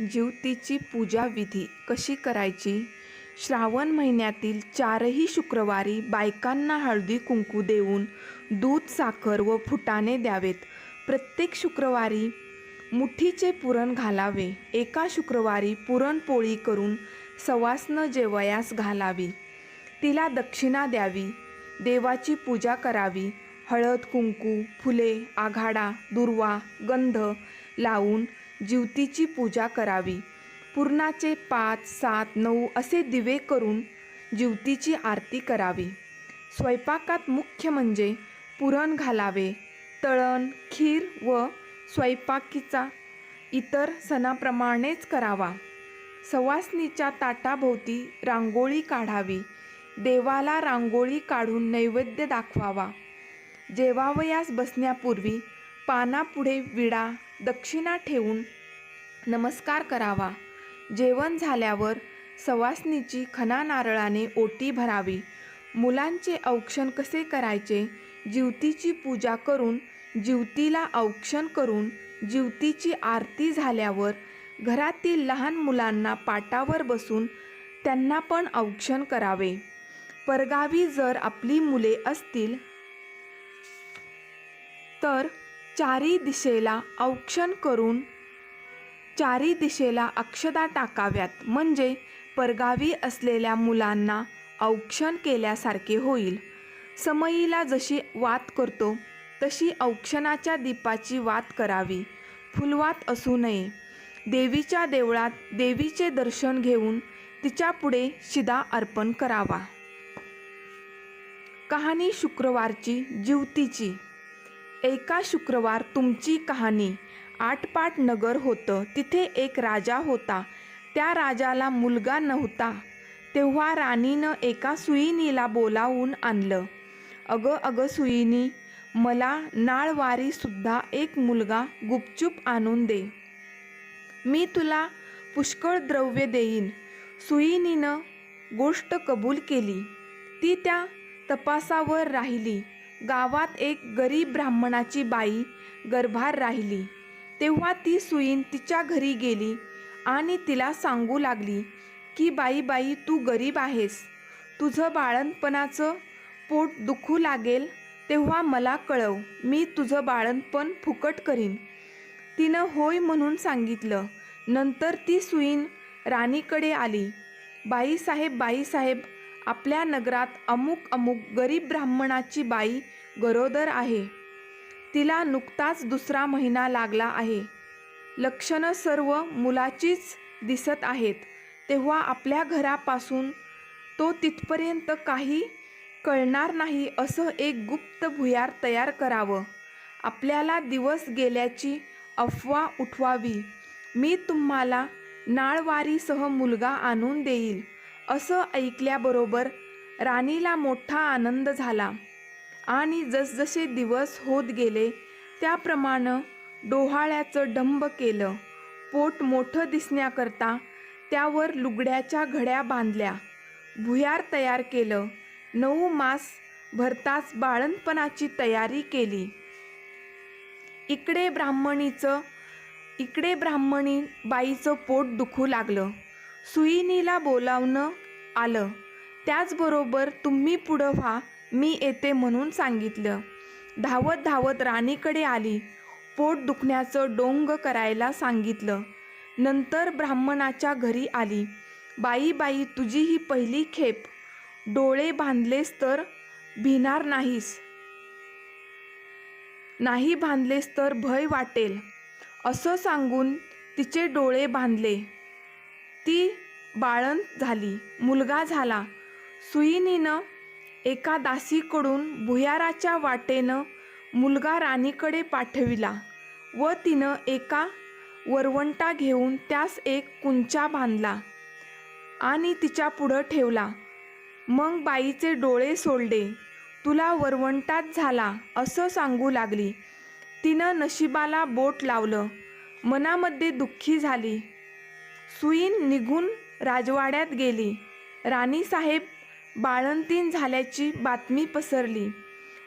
ज्योतीची पूजा विधी कशी करायची? श्रावण महिन्यातील चारही शुक्रवारी बायकांना हळदी कुंकू देऊन दूध साखर व फुटाणे द्यावेत. प्रत्येक शुक्रवारी मुठीचे पुरण घालावे. एका शुक्रवारी पुरणपोळी करून सवासनं जेवयास घालावी. तिला दक्षिणा द्यावी. देवाची पूजा करावी. हळद कुंकू फुले आघाडा दुर्वा गंध लावून ज्योतीची पूजा करावी. पुरणाचे पाच सात नऊ असे दिवे करून ज्योतीची आरती करावी. स्वयंपाकात मुख्य म्हणजे पुरण घालावे तळण खीर व स्वयंपाकीचा इतर सणाप्रमाणेच करावा. सवासनीच्या ताटाभोवती रांगोळी काढावी. देवाला रांगोळी काढून नैवेद्य दाखवावा. जेवावयास बसण्यापूर्वी पानापुढे विडा दक्षिणा ठेवून नमस्कार करावा. जेवण झाल्यावर सवासनीची खना नारळाने ओटी भरावी. मुलांचे औक्षण कसे करायचे? जीवतीची पूजा करून जीवतीला औक्षण करून जीवतीची आरती झाल्यावर घरातील लहान मुलांना पाटावर बसून त्यांना पण औक्षण करावे. परगावी जर आपली मुले असतील तर चारी दिशेला औक्षण करून चारी दिशेला अक्षदा टाकाव्यात. म्हणजे परगावी असलेल्या मुलांना औक्षण केल्यासारखे होईल. समयीला जशी वात करतो तशी औक्षणाच्या दीपाची वात करावी. फुलवात असू नये. देवीच्या देवळात देवीचे दर्शन घेऊन तिच्यापुढे शिदा अर्पण करावा. कहाणी शुक्रवारची जीवतीची एका शुक्रवार तुमची कहाणी आटपाट नगर होतं तिथे एक राजा होता. त्या राजाला मुलगा नव्हता. तेव्हा राणीनं एका सुईनीला बोलावून आणलं. अगं अगं सुईनी मला नाळवारीसुद्धा एक मुलगा गुपचूप आणून दे. मी तुला पुष्कळ द्रव्य देईन. सुईनीनं गोष्ट कबूल केली. ती त्या तपासावर राहिली. गावात एक गरीब ब्राह्मणाची बाई गर्भार राहिली. तेव्हा ती सुईन तिच्या घरी गेली आणि तिला सांगू लागली की बाई बाई तू गरीब आहेस. तुझं बाळणपणाचं पोट दुखू लागेल तेव्हा मला कळव. मी तुझं बाळणपण फुकट करीन. तिनं होय म्हणून सांगितलं. नंतर ती सुईण राणीकडे आली. बाईसाहेब बाईसाहेब आपल्या नगरात अमुक अमुक गरीब ब्राह्मणाची बाई गरोदर आहे. तिला नुकताच दुसरा महिना लागला आहे. लक्षणं सर्व मुलाचीच दिसत आहेत. तेव्हा आपल्या घरापासून तो तिथपर्यंत काही कळणार नाही असं एक गुप्त भुयार तयार करावं. आपल्याला दिवस गेल्याची अफवा उठवावी. मी तुम्हाला नाळवारीसह मुलगा आणून देईल. असं ऐकल्याबरोबर राणीला मोठा आनंद झाला. आणि जसजसे दिवस होत गेले त्याप्रमाणे डोहाळ्याचं डंब केलं. पोट मोठं दिसण्याकरता त्यावर लुगड्याच्या घड्या बांधल्या. भुयार तयार केलं. नऊ मास भरताच बाळणपणाची तयारी केली. इकडे ब्राह्मणीचं इकडे ब्राह्मणी बाईचं पोट दुखू लागलं. सुईनीला बोलावणं आलं. त्याचबरोबर तुम्ही पुढं व्हा मी येते म्हणून सांगितलं. धावत धावत राणीकडे आली. पोट दुखण्याचं डोंग करायला सांगितलं. नंतर ब्राह्मणाच्या घरी आली. बाई बाई तुझी ही पहिली खेप. डोळे बांधलेस तर भिणार नाहीस. नाही बांधलेस तर भय वाटेल. असं सांगून तिचे डोळे बांधले. ती बाळण झाली मुलगा झाला. सुईनीनं एका दासीकडून भुयाराच्या वाटेनं मुलगा राणीकडे पाठविला व तिनं एका वरवंटा घेऊन त्यास एक कुंचा बांधला आणि तिच्या पुढं ठेवला. मग बाईचे डोळे सोडले तुला वरवंटात झाला असं सांगू लागली तिनं नशिबाला बोट लावलं. मनामध्ये दुःखी झाली. सुईन निघून राजवाड्यात गेली. राणीसाहेब बाळंतीन झाल्याची बातमी पसरली.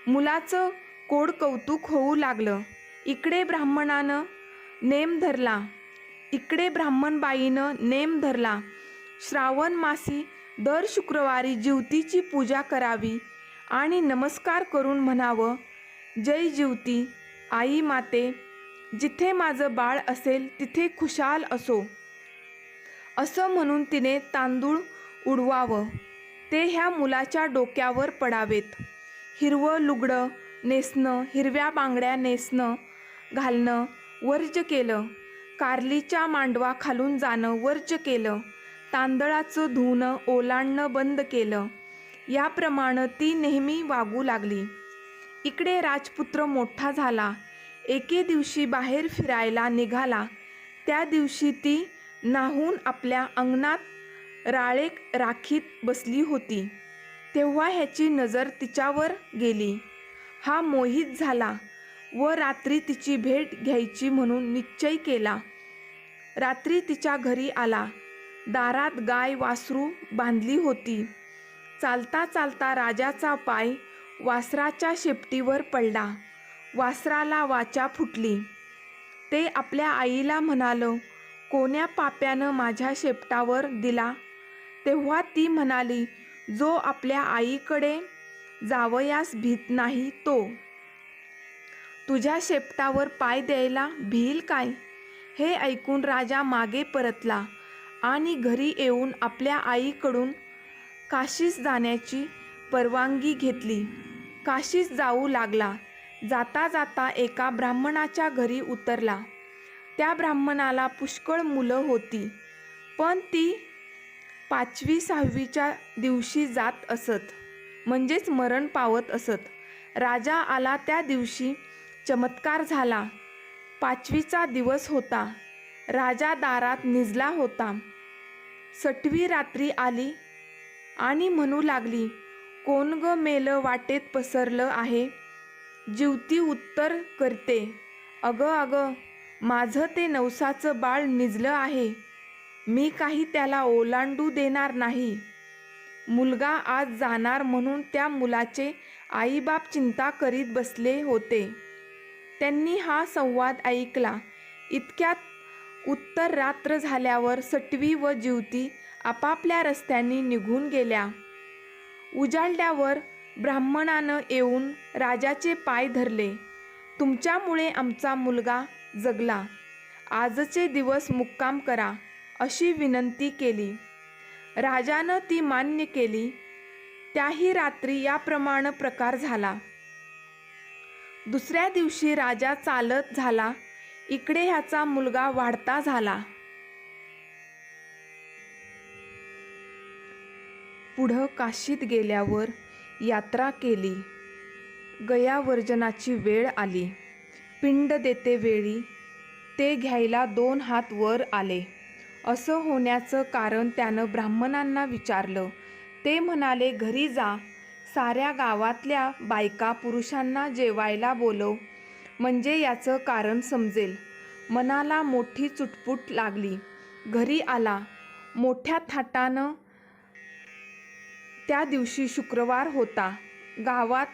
मुलाचं कोड कौतुक होऊ लागलं. इकडे ब्राह्मणानं नेम धरला. इकडे ब्राह्मणबाईनं नेम धरला. श्रावण मासी दर शुक्रवारी जीवतीची पूजा करावी आणि नमस्कार करून म्हणावं जय जिवती आई माते जिथे माझं बाळ असेल तिथे खुशाल असो. असं म्हणून तिने तांदूळ उडवावं. ते ह्या मुलाच्या डोक्यावर पडावेत. हिरवं लुगडं नेसणं हिरव्या बांगड्या नेसणं घालणं वर्ज केलं. कारलीच्या मांडवा खालून जाणं वर्ज केलं. तांदळाचं धुणं ओलांडणं बंद केलं. याप्रमाणे ती नेहमी वागू लागली. इकडे राजपुत्र मोठा झाला. एके दिवशी बाहेर फिरायला निघाला. त्या दिवशी ती नाहून आपल्या अंगणात राळेक राखीत बसली होती. तेव्हा ह्याची नजर तिच्यावर गेली. हा मोहित झाला व रात्री तिची भेट घ्यायची म्हणून निश्चय केला. रात्री तिच्या घरी आला. दारात गाय वासरू बांधली होती. चालता चालता राजाचा पाय वासराच्या शेपटीवर पडला. वासराला वाचा फुटली. ते आपल्या आईला म्हणालं कोण्या पाप्यानं माझ्या शेपटावर दिला? तेव्हा ती म्हणाली जो आपल्या आईकडे जावयास भीत नाही तो. तुझ्या शेपटावर पाय द्यायला भिल काय? हे ऐकून राजा मागे परतला आणि घरी येऊन आपल्या आईकडून काशीस जाण्याची परवानगी घेतली. काशीस जाऊ लागला. जाता जाता एका ब्राह्मणाच्या घरी उतरला. त्या ब्राह्मणाला पुष्कळ मुलं होती. पण ती पाचवी सहावीच्या दिवशी जात असत. म्हणजेच मरण पावत असत. राजा आला त्या दिवशी. चमत्कार झाला. पाचवीचा दिवस होता. राजा दारात निजला होता. सटवी रात्री आली आणि म्हणू लागली कोण ग मेलं वाटेत पसरलं आहे? जीवती उत्तर करते. अगं अगं माझं ते नवसाचं बाळ निजलं आहे. मी काही त्याला ओलांडू देणार नाही. मुलगा आज जाणार म्हणून त्या मुलाचे आईबाप चिंता करीत बसले होते. त्यांनी हा संवाद ऐकला. इतक्यात उत्तर रात्र झाल्यावर सटवी व जीवती आपापल्या रस्त्यांनी निघून गेल्या. उजाडल्यावर ब्राह्मणानं येऊन राजाचे पाय धरले. तुमच्यामुळे आमचा मुलगा जगला. आजचे दिवस मुक्काम करा अशी विनंती केली. राजानं ती मान्य केली. त्याही रात्री याप्रमाणे प्रकार झाला. दुसऱ्या दिवशी राजा चालत झाला. इकडे ह्याचा मुलगा वाढता झाला. पुढं काशीत गेल्यावर यात्रा केली. गयावर्जनाची वेळ आली. पिंड देते वेळी ते घ्यायला दोन हात वर आले. असं होण्याचं कारण त्यानं ब्राह्मणांना विचारलं. ते म्हणाले घरी जा. साऱ्या गावातल्या बायका पुरुषांना जेवायला बोलव. म्हणजे याचं कारण समजेल. मनाला मोठी चुटपुट लागली. घरी आला. मोठ्या थाटानं त्या दिवशी शुक्रवार होता. गावात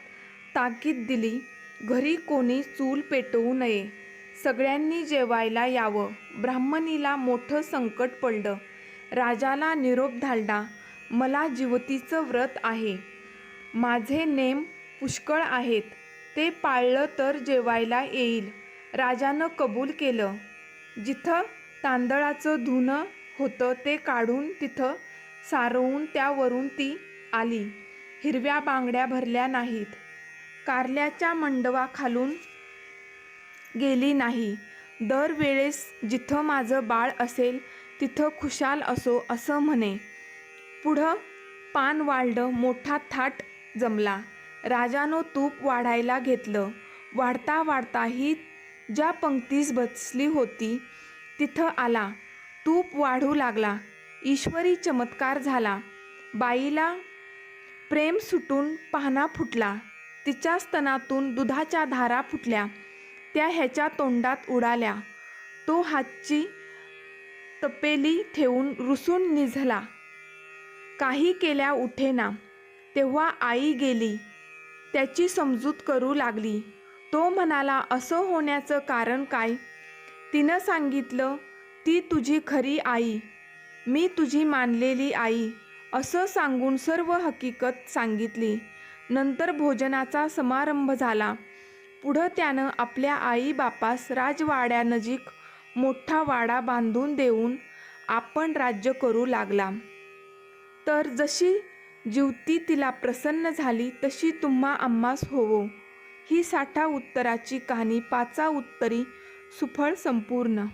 ताकीद दिली. घरी कोणी चूल पेटवू नये. सगळ्यांनी जेवायला यावं. ब्राह्मणीला मोठं संकट पडलं. राजाला निरोप धाडला. मला जिवतीचं व्रत आहे. माझे नेम पुष्कळ आहेत. ते पाळलं तर जेवायला येईल. राजानं कबूल केलं. जिथं तांदळाचं धुणं होतं ते काढून तिथं सारवून त्यावरून ती आली. हिरव्या बांगड्या भरल्या नाहीत. कारल्याच्या मंडवाखालून गेली नाही. दरवेळेस जिथं माझं बाळ असेल तिथं खुशाल असो असं म्हणे. पुढं पान वाढलं मोठा थाट जमला. राजानं तूप वाढायला घेतलं. वाढता वाढता ही ज्या पंक्तीस बसली होती तिथं आला. तूप वाढू लागला. ईश्वरी चमत्कार झाला. बाईला प्रेम सुटून पाहणा फुटला. तिच्या स्तनातून दुधाच्या धारा फुटल्या. त्या ह्याच्या तोंडात उडाल्या. तो हातची तपेली ठेवून रुसून निझला. काही केल्या उठेना. तेव्हा आई गेली. त्याची समजूत करू लागली. तो म्हणाला असं होण्याचं कारण काय? तिनं सांगितलं ती तुझी खरी आई. मी तुझी मानलेली आई. असं सांगून सर्व हकीकत सांगितली. नंतर भोजनाचा समारंभ झाला. पुढं त्यानं आपल्या आईबापास राजवाड्यानजीक मोठा वाडा बांधून देऊन आपण राज्य करू लागला. तर जशी जीवती तिला प्रसन्न झाली तशी तुम्हा आम्हास होवो. ही साठा उत्तराची कहाणी पाचा उत्तरी सुफळ संपूर्ण.